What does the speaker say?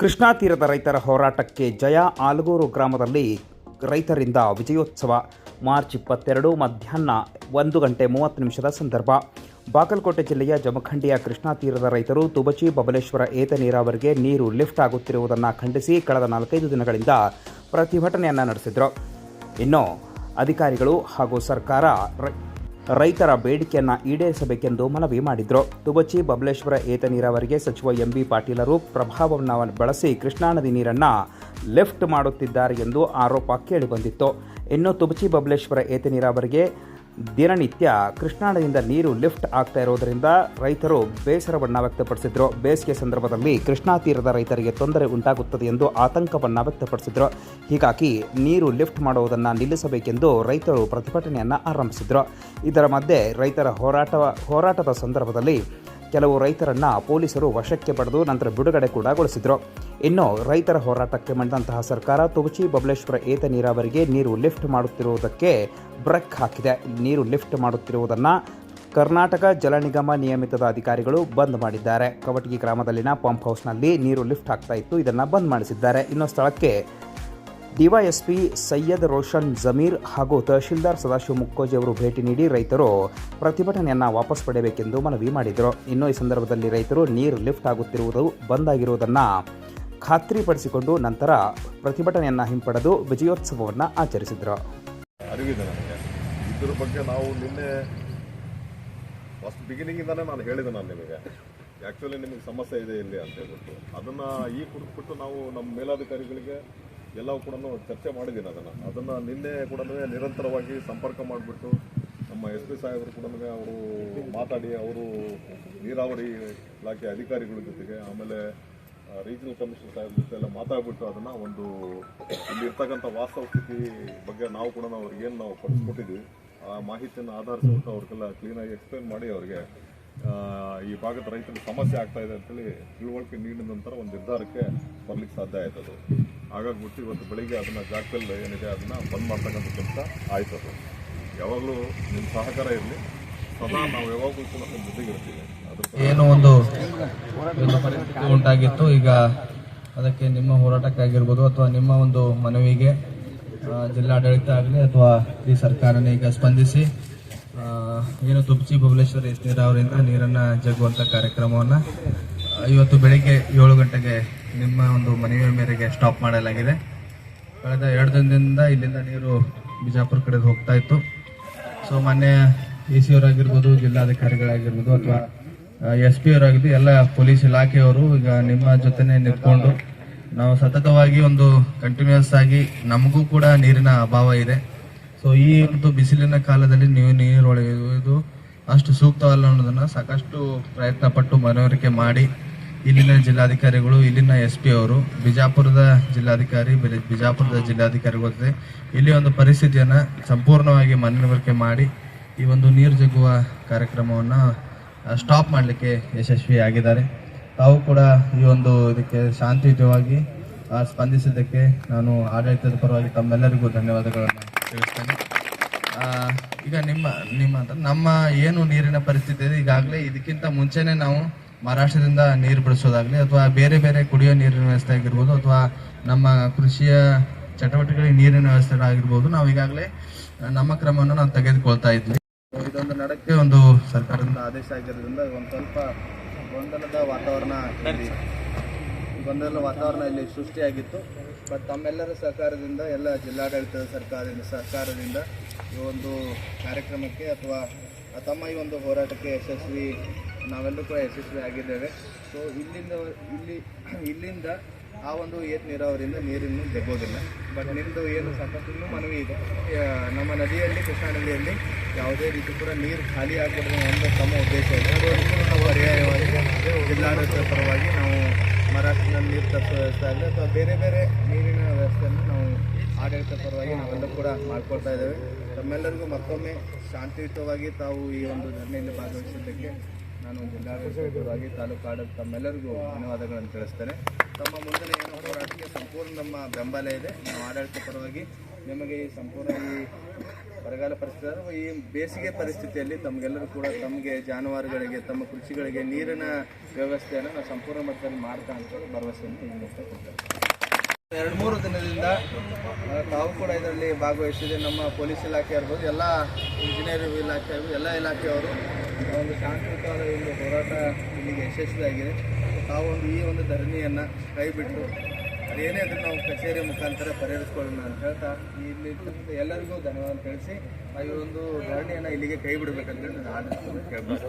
ಕೃಷ್ಣಾ ತೀರದ ರೈತರ ಹೋರಾಟಕ್ಕೆ ಜಯ. ಆಲಗೂರು ಗ್ರಾಮದಲ್ಲಿ ರೈತರಿಂದ ವಿಜಯೋತ್ಸವ. ಮಾರ್ಚ್ ಇಪ್ಪತ್ತೆರಡು ಮಧ್ಯಾಹ್ನ ಒಂದು ಗಂಟೆ ಮೂವತ್ತು ನಿಮಿಷದ ಸಂದರ್ಭ. ಬಾಗಲಕೋಟೆ ಜಿಲ್ಲೆಯ ಜಮಖಂಡಿಯ ಕೃಷ್ಣಾ ತೀರದ ರೈತರು ತುಬಚಿ ಬಬಲೇಶ್ವರ ಏತ ನೀರಾವರಿಗೆ ನೀರು ಲಿಫ್ಟ್ ಆಗುತ್ತಿರುವುದನ್ನು ಖಂಡಿಸಿ ಕಳೆದ ನಾಲ್ಕೈದು ದಿನಗಳಿಂದ ಪ್ರತಿಭಟನೆಯನ್ನು ನಡೆಸಿದರು. ಇನ್ನು ಅಧಿಕಾರಿಗಳು ಹಾಗೂ ಸರ್ಕಾರ ರೈತರ ಬೇಡಿಕೆಯನ್ನು ಈಡೇರಿಸಬೇಕೆಂದು ಮನವಿ ಮಾಡಿದರು. ತುಬಚಿ ಬಬಲೇಶ್ವರ ಏತ ನೀರಾವರಿಗೆ ಸಚಿವ ಎಂಬಿ ಪಾಟೀಲರು ಪ್ರಭಾವವನ್ನು ಬಳಸಿ ಕೃಷ್ಣಾ ನದಿ ನೀರನ್ನು ಲಿಫ್ಟ್ ಮಾಡುತ್ತಿದ್ದಾರೆ ಎಂದು ಆರೋಪ ಕೇಳಿಬಂದಿತ್ತು. ಇನ್ನು ತುಬಚಿ ಬಬಲೇಶ್ವರ ಏತ ನೀರಾವರಿಗೆ ದಿನನಿತ್ಯ ಕೃಷ್ಣಾ ನದಿಯಿಂದ ನೀರು ಲಿಫ್ಟ್ ಆಗ್ತಾ ಇರೋದರಿಂದ ರೈತರು ಬೇಸರವನ್ನು ವ್ಯಕ್ತಪಡಿಸಿದ್ರು. ಬೇಸಿಗೆ ಸಂದರ್ಭದಲ್ಲಿ ಕೃಷ್ಣಾ ತೀರದ ರೈತರಿಗೆ ತೊಂದರೆ ಉಂಟಾಗುತ್ತದೆ ಎಂದು ಆತಂಕವನ್ನು ವ್ಯಕ್ತಪಡಿಸಿದ್ರು. ಹೀಗಾಗಿ ನೀರು ಲಿಫ್ಟ್ ಮಾಡುವುದನ್ನು ನಿಲ್ಲಿಸಬೇಕೆಂದು ರೈತರು ಪ್ರತಿಭಟನೆಯನ್ನು ಆರಂಭಿಸಿದ್ರು. ಇದರ ಮಧ್ಯೆ ರೈತರ ಹೋರಾಟ, ಹೋರಾಟದ ಸಂದರ್ಭದಲ್ಲಿ ಕೆಲವು ರೈತರನ್ನ ಪೊಲೀಸರು ವಶಕ್ಕೆ ಪಡೆದು ನಂತರ ಬಿಡುಗಡೆ ಕೂಡ ಗೊಳಿಸಿದ್ರು. ಇನ್ನು ರೈತರ ಹೋರಾಟಕ್ಕೆ ಮಂಡಿದಂತಹ ಸರ್ಕಾರ ತುಬಚಿ ಬಬಲೇಶ್ವರ ಏತ ನೀರಾವರಿಗೆ ನೀರು ಲಿಫ್ಟ್ ಮಾಡುತ್ತಿರುವುದಕ್ಕೆ ಬ್ರೇಕ್ ಹಾಕಿದೆ. ನೀರು ಲಿಫ್ಟ್ ಮಾಡುತ್ತಿರುವುದನ್ನು ಕರ್ನಾಟಕ ಜಲ ನಿಗಮ ನಿಯಮಿತದ ಅಧಿಕಾರಿಗಳು ಬಂದ್ ಮಾಡಿದ್ದಾರೆ. ಕವಟಗಿ ಗ್ರಾಮದಲ್ಲಿನ ಪಂಪ್ ಹೌಸ್ನಲ್ಲಿ ನೀರು ಲಿಫ್ಟ್ ಆಗ್ತಾ ಇತ್ತು. ಇದನ್ನು ಬಂದ್ ಮಾಡಿಸಿದ್ದಾರೆ. ಇನ್ನು ಸ್ಥಳಕ್ಕೆ ಡಿವೈಎಸ್ಪಿ ಸೈಯದ್ ರೋಷನ್ ಜಮೀರ್ ಹಾಗೂ ತಹಶೀಲ್ದಾರ್ ಸದಾಶಿವ ಮುಕ್ಕೋಜಿ ಅವರು ಭೇಟಿ ನೀಡಿ ರೈತರು ಪ್ರತಿಭಟನೆಯನ್ನು ವಾಪಸ್ ಪಡೆಯಬೇಕೆಂದು ಮನವಿ ಮಾಡಿದರು. ಇನ್ನು ಈ ಸಂದರ್ಭದಲ್ಲಿ ರೈತರು ನೀರು ಲಿಫ್ಟ್ ಆಗುತ್ತಿರುವುದು ಬಂದ್ ಆಗಿರುವುದನ್ನು ಖಾತ್ರಿಪಡಿಸಿಕೊಂಡು ನಂತರ ಪ್ರತಿಭಟನೆಯನ್ನು ಹಿಂಪಡೆದು ವಿಜಯೋತ್ಸವವನ್ನು ಆಚರಿಸಿದರು. ಅರಿವಿದೆ ನನಗೆ ಬಗ್ಗೆ ನಾವು ನಿನ್ನೆ ಫಸ್ಟ್ ಬಿಗಿನಿಂಗಿಂದಾನೇ ನಾನು ಹೇಳಿದೆ ನಾನು ನಿಮಗೆ. ಆ್ಯಕ್ಚುಲಿ ನಿಮಗೆ ಸಮಸ್ಯೆ ಇದೆ ಇಲ್ಲಿ ಅಂತ ಹೇಳ್ಬಿಟ್ಟು. ಅದನ್ನು ಈ ಕುರಿತು ನಾವು ನಮ್ಮ ಮೇಲಾಧಿಕಾರಿಗಳಿಗೆ ಎಲ್ಲವೂ ಕೂಡ ಚರ್ಚೆ ಮಾಡಿದ್ದೀನಿ ಅದನ್ನು. ಅದನ್ನು ನಿನ್ನೆ ಕೂಡ ನಿರಂತರವಾಗಿ ಸಂಪರ್ಕ ಮಾಡಿಬಿಟ್ಟು ನಮ್ಮ ಎಸ್ ಪಿ ಸಾಹೇಬರು ಕೂಡ ಅವರು ಮಾತಾಡಿ, ಅವರು ನೀರಾವರಿ ಇಲಾಖೆ ಅಧಿಕಾರಿಗಳ ಜೊತೆಗೆ, ಆಮೇಲೆ ರೀಜನಲ್ ಕಮಿಷನರ್ ಸಾಹೇಬ್ ಜೊತೆ ಎಲ್ಲ ಮಾತಾಡ್ಬಿಟ್ಟು ಅದನ್ನು ಒಂದು ಇಲ್ಲಿ ಇರ್ತಕ್ಕಂಥ ವಾಸ್ತವ ಸ್ಥಿತಿ ಬಗ್ಗೆ ನಾವು ಕೂಡ ಅವ್ರಿಗೆ ಏನು ನಾವು ಪಡಿಸ್ಕೊಟ್ಟಿದ್ವಿ ಆ ಮಾಹಿತಿಯನ್ನು ಆಧರಿಸ್ಬಿಟ್ಟು ಅವ್ರಿಗೆಲ್ಲ ಕ್ಲೀನಾಗಿ ಎಕ್ಸ್ಪ್ಲೇನ್ ಮಾಡಿ ಅವ್ರಿಗೆ ಈ ಭಾಗದ ರೈತರಿಗೆ ಸಮಸ್ಯೆ ಆಗ್ತಾ ಇದೆ ಅಂತೇಳಿ ತಿಳುವಳಿಕೆ ನೀಡಿದ ನಂತರ ಒಂದು ನಿರ್ಧಾರಕ್ಕೆ ಬರಲಿಕ್ಕೆ ಸಾಧ್ಯ ಆಯ್ತು ಅದು ಹಾಗಾಗ್ಬಿಟ್ಟು ಇವತ್ತು ಬೆಳಿಗ್ಗೆ ಅದನ್ನು ಜಾಗದಲ್ಲಿ ಏನಿದೆ ಅದನ್ನು ಬಂದ್ ಮಾಡ್ತಕ್ಕಂಥ ಕೆಲಸ ಆಯ್ತು ಅದು. ಯಾವಾಗಲೂ ನಿಮ್ಮ ಸಹಕಾರ ಇರಲಿ. ಸದಾ ನಾವು ಯಾವಾಗಲೂ ಕೂಡ ಜೊತೆಗಿರ್ತೀವಿ ಏನು ಒಂದು ಪರಿಸ್ಥಿತಿ ಉಂಟಾಗಿತ್ತು. ಈಗ ಅದಕ್ಕೆ ನಿಮ್ಮ ಹೋರಾಟಕ್ಕಾಗಿರ್ಬೋದು ಅಥವಾ ನಿಮ್ಮ ಒಂದು ಮನವಿಗೆ ಜಿಲ್ಲಾಡಳಿತ ಆಗಲಿ ಅಥವಾ ಈ ಸರ್ಕಾರನೇ ಈಗ ಸ್ಪಂದಿಸಿ ಏನು ತುಪ್ಚಿ ಬಬಲೇಶ್ವರ ಎಸ್ ನೀರಾವರಿಯಿಂದ ನೀರನ್ನು ಜಗ್ಗುವಂಥ ಕಾರ್ಯಕ್ರಮವನ್ನು ಇವತ್ತು ಬೆಳಿಗ್ಗೆ ಏಳು ಗಂಟೆಗೆ ನಿಮ್ಮ ಒಂದು ಮನೆಯ ಮೇರೆಗೆ ಸ್ಟಾಪ್ ಮಾಡಲಾಗಿದೆ. ಕಳೆದ ಎರಡು ದಿನದಿಂದ ಇಲ್ಲಿಂದ ನೀರು ಬಿಜಾಪುರ ಕಡೆ ಹೋಗ್ತಾ ಇತ್ತು. ಸೊ ಮೊನ್ನೆ ಎ ಸಿ ಅವರಾಗಿರ್ಬೋದು, ಜಿಲ್ಲಾಧಿಕಾರಿಗಳಾಗಿರ್ಬೋದು ಅಥವಾ ಎಸ್ ಪಿ ಅವರಾಗಿದ್ದು ಎಲ್ಲ ಪೊಲೀಸ್ ಇಲಾಖೆಯವರು ಈಗ ನಿಮ್ಮ ಜೊತೆನೆ ನಿಂತ್ಕೊಂಡು ನಾವು ಸತತವಾಗಿ ಒಂದು ಕಂಟಿನ್ಯೂಸ್ ಆಗಿ ನಮಗೂ ಕೂಡ ನೀರಿನ ಅಭಾವ ಇದೆ. ಸೊ ಈ ಒಂದು ಬಿಸಿಲಿನ ಕಾಲದಲ್ಲಿ ನೀವು ನೀರು ಒಳೆಯುವುದು ಅಷ್ಟು ಸೂಕ್ತವಲ್ಲ ಅನ್ನೋದನ್ನು ಸಾಕಷ್ಟು ಪ್ರಯತ್ನ ಪಟ್ಟು ಮನವರಿಕೆ ಮಾಡಿ ಇಲ್ಲಿನ ಜಿಲ್ಲಾಧಿಕಾರಿಗಳು, ಇಲ್ಲಿನ ಎಸ್ ಪಿ ಅವರು, ಬಿಜಾಪುರದ ಜಿಲ್ಲಾಧಿಕಾರಿ ಬಿಜಾಪುರದ ಜಿಲ್ಲಾಧಿಕಾರಿಗಳ ಜೊತೆ ಇಲ್ಲಿ ಒಂದು ಪರಿಸ್ಥಿತಿಯನ್ನು ಸಂಪೂರ್ಣವಾಗಿ ಮನವರಿಕೆ ಮಾಡಿ ಈ ಒಂದು ನೀರು ಜಗ್ಗುವ ಕಾರ್ಯಕ್ರಮವನ್ನು ಸ್ಟಾಪ್ ಮಾಡಲಿಕ್ಕೆ ಯಶಸ್ವಿಯಾಗಿದ್ದಾರೆ. ತಾವು ಕೂಡ ಈ ಒಂದು ಇದಕ್ಕೆ ಶಾಂತಿಯುತವಾಗಿ ಸ್ಪಂದಿಸಿದ್ದಕ್ಕೆ ನಾನು ಆಡಳಿತದ ಪರವಾಗಿ ತಮ್ಮೆಲ್ಲರಿಗೂ ಧನ್ಯವಾದಗಳನ್ನು ತಿಳಿಸ್ತೇನೆ. ಈಗ ನಿಮ್ಮ ನಿಮ್ಮ ಅಂತ ನಮ್ಮ ಏನು ನೀರಿನ ಪರಿಸ್ಥಿತಿ ಇದೆ, ಈಗಾಗಲೇ ಇದಕ್ಕಿಂತ ಮುಂಚೆನೇ ನಾವು ಮಹಾರಾಷ್ಟ್ರದಿಂದ ನೀರು ಬಿಡಿಸೋದಾಗಲಿ ಅಥವಾ ಬೇರೆ ಬೇರೆ ಕುಡಿಯೋ ನೀರಿನ ವ್ಯವಸ್ಥೆ ಆಗಿರ್ಬೋದು ಅಥವಾ ನಮ್ಮ ಕೃಷಿಯ ಚಟುವಟಿಕೆಗಳಿಗೆ ನೀರಿನ ವ್ಯವಸ್ಥೆ ಆಗಿರ್ಬೋದು, ನಾವು ಈಗಾಗಲೇ ನಮ್ಮ ಕ್ರಮವನ್ನು ನಾವು ತೆಗೆದುಕೊಳ್ತಾ ಇದ್ವಿ. ಇದೊಂದು ನಡಕ್ಕೆ ಒಂದು ಸರ್ಕಾರದಿಂದ ಆದೇಶ ಆಗಿರೋದ್ರಿಂದ ಒಂದು ಸ್ವಲ್ಪ ಗೊಂದಲದ ವಾತಾವರಣ ಗೊಂದಲದ ಗೊಂದಲ ವಾತಾವರಣ ಇಲ್ಲಿ ಸೃಷ್ಟಿಯಾಗಿತ್ತು. ಬಟ್ ತಮ್ಮೆಲ್ಲರ ಸಹಕಾರದಿಂದ, ಎಲ್ಲ ಜಿಲ್ಲಾಡಳಿತದ ಸರ್ಕಾರದಿಂದ ಸರ್ಕಾರದಿಂದ ಈ ಒಂದು ಕಾರ್ಯಕ್ರಮಕ್ಕೆ ಅಥವಾ ತಮ್ಮ ಈ ಒಂದು ಹೋರಾಟಕ್ಕೆ ಯಶಸ್ವಿ ನಾವೆಲ್ಲರೂ ಕೂಡ ಯಶಸ್ವಿ ಆಗಿದ್ದೇವೆ. ಸೊ ಇಲ್ಲಿಂದ, ಇಲ್ಲಿ, ಇಲ್ಲಿಂದ ಆ ಒಂದು ಏತ್ ನೀರಾವರಿಯಿಂದ ನೀರನ್ನು ತೆಗೋದಿಲ್ಲ ಬಟ್ ನಿಮ್ಮದು ಏನು ಸಾಕಷ್ಟು ಮನವಿ ಇದೆ. ನಮ್ಮ ನದಿಯಲ್ಲಿ, ಕೃಷ್ಣಾ ನದಿಯಲ್ಲಿ ಯಾವುದೇ ರೀತಿ ಕೂಡ ನೀರು ಖಾಲಿ ಆಗಬಾರ್ದು ಒಂದು ತಮ್ಮ ಉದ್ದೇಶ ಇದೆ. ಅದಕ್ಕೂ ನಾವು ಪರ್ಯಾಯವಾಗಿ ಜಿಲ್ಲಾಡಳಿತದ ಪರವಾಗಿ ನಾವು ಮಹಾರಾಷ್ಟ್ರದಲ್ಲಿ ನೀರು ತರಿಸೋ ವ್ಯವಸ್ಥೆ ಆಗಲಿ ಅಥವಾ ಬೇರೆ ಬೇರೆ ನೀರಿನ ವ್ಯವಸ್ಥೆಯನ್ನು ನಾವು ಆಡಳಿತ ಪರವಾಗಿ ನಾವೆಲ್ಲ ಕೂಡ ಮಾಡ್ಕೊಳ್ತಾ ಇದ್ದೇವೆ. ತಮ್ಮೆಲ್ಲರಿಗೂ ಮತ್ತೊಮ್ಮೆ ಶಾಂತಿಯುತವಾಗಿ ತಾವು ಈ ಒಂದು ಧರಣಿಯಲ್ಲಿ ಭಾಗವಹಿಸಿದ್ದಕ್ಕೆ ನಾನು ಜಿಲ್ಲಾಡಳಿತದ ಪರವಾಗಿ ತಾಲೂಕು ಆಡಳಿತ ತಮ್ಮೆಲ್ಲರಿಗೂ ಧನ್ಯವಾದಗಳನ್ನು ತಿಳಿಸ್ತೇನೆ. ತಮ್ಮ ಮುಂದಿನ ಏನು ಹೋರಾಟಕ್ಕೆ ಸಂಪೂರ್ಣ ನಮ್ಮ ಬೆಂಬಲ ಇದೆ. ನಾವು ಆಡಳಿತ ಪರವಾಗಿ ನಿಮಗೆ ಈ ಸಂಪೂರ್ಣ ಈ ಬರಗಾಲ ಪರಿಸ್ಥಿತಿ ಈ ಬೇಸಿಗೆ ಪರಿಸ್ಥಿತಿಯಲ್ಲಿ ತಮಗೆಲ್ಲರೂ ಕೂಡ ತಮಗೆ ಜಾನುವಾರುಗಳಿಗೆ, ತಮ್ಮ ಕೃಷಿಗಳಿಗೆ ನೀರಿನ ವ್ಯವಸ್ಥೆಯನ್ನು ನಾವು ಸಂಪೂರ್ಣ ಮಟ್ಟದಲ್ಲಿ ಮಾಡ್ತಾ ಅಂತ ಭರವಸೆಯನ್ನು ಮೂಲಕ ಎರಡು ಮೂರು ದಿನದಿಂದ ತಾವು ಕೂಡ ಇದರಲ್ಲಿ ಭಾಗವಹಿಸಿದೆ. ನಮ್ಮ ಪೊಲೀಸ್ ಇಲಾಖೆ ಇರ್ಬೋದು ಎಲ್ಲ ಇಂಜಿನಿಯರಿಂಗ್ ಇಲಾಖೆ ಎಲ್ಲ ಇಲಾಖೆಯವರು ಒಂದು ಶಾಂತಿಯುತವಾದ ಒಂದು ಹೋರಾಟ ಇಲ್ಲಿಗೆ ಯಶಸ್ವಿಯಾಗಿದೆ. ತಾವು ಒಂದು ಈ ಒಂದು ಧರಣಿಯನ್ನು ಕೈ ಬಿಟ್ಟು ಅದೇನೇ ಅದನ್ನು ನಾವು ಕಚೇರಿ ಮುಖಾಂತರ ಪರಿಹರಿಸ್ಕೊಳ್ಳೋಣ ಅಂತ ಹೇಳ್ತಾ ಇಲ್ಲಿ ಎಲ್ಲರಿಗೂ ಧನ್ಯವಾದ ತಿಳಿಸಿ ಈ ಒಂದು ಧರಣಿಯನ್ನು ಇಲ್ಲಿಗೆ ಕೈ ಬಿಡಬೇಕಂತೇಳಿ ನಾನು ಕೇಳ್ಬೋದು